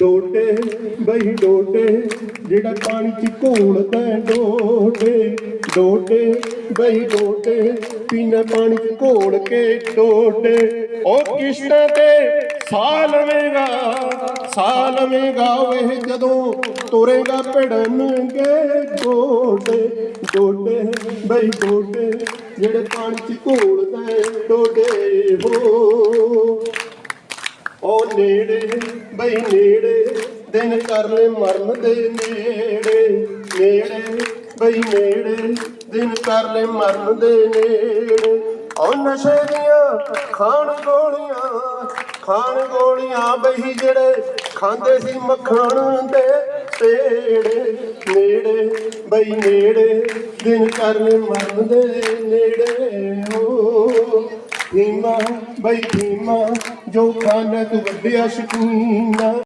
ਡੋਟੇ, ਬਈ ਡੋਡੇ ਜਿਹੜਾ ਪਾਣੀ ਚ ਘੋਲਦਾ ਡੋਟੇ ਡੋਟੇ, ਬਈ ਡੋਟੇ, ਪੀਣਾ ਪਾਣੀ ਚ ਘੋਲ ਕੇ ਡੋਡੇ ਉਹ ਕਿਸ਼ਤਾਂ ਤੇ ਸਾਹ ਲਵੇਂਗਾ ਸਾਹ ਲਵੇਂਗਾ ਓਏ, ਜਦੋਂ ਤੁਰੇਗਾ ਭਿੜਨਗੇ ਡੋਟੇ। ਡੋਟੇ, ਬਈ ਡੋਟੇ, ਜਿਹੜੇ ਪਾਣੀ ਚ ਘੋਲਦਾ ਡੋਡੇ ਹੋ ਉਹ ਨੇੜੇ, ਬਈ ਨੇੜੇ, ਦਿਨ ਕਰ ਲੈ ਮਰਨ ਦੇ ਨੇੜੇ। ਨੇੜੇ, ਬਈ ਨੇੜੇ, ਦਿਨ ਕਰ ਲੈ ਮਰਨ ਦੇ ਨੇੜੇ। ਉਹ ਨਸ਼ੇ ਦੀਆਂ ਖਾਣ ਗੋਲੀਆਂ ਖਾਣ ਗੋਲੀਆਂ ਬਈ ਜਿਹੜੇ ਖਾਂਦੇ ਸੀ ਮੱਖਣ ਦੇ ਪੇੜੇ। ਨੇੜੇ, ਬਈ ਨੇੜੇ, ਦਿਨ ਕਰ ਲੈ ਮਰਨ ਦੇ ਨੇੜੇ। ਹੋ ਭੀਮਾ ਬਈ ਭੀਮਾ ਜੋ ਖਾਨਾ ਤੂੰ ਵੱਡਿਆ ਸ਼ਕੀਨਾ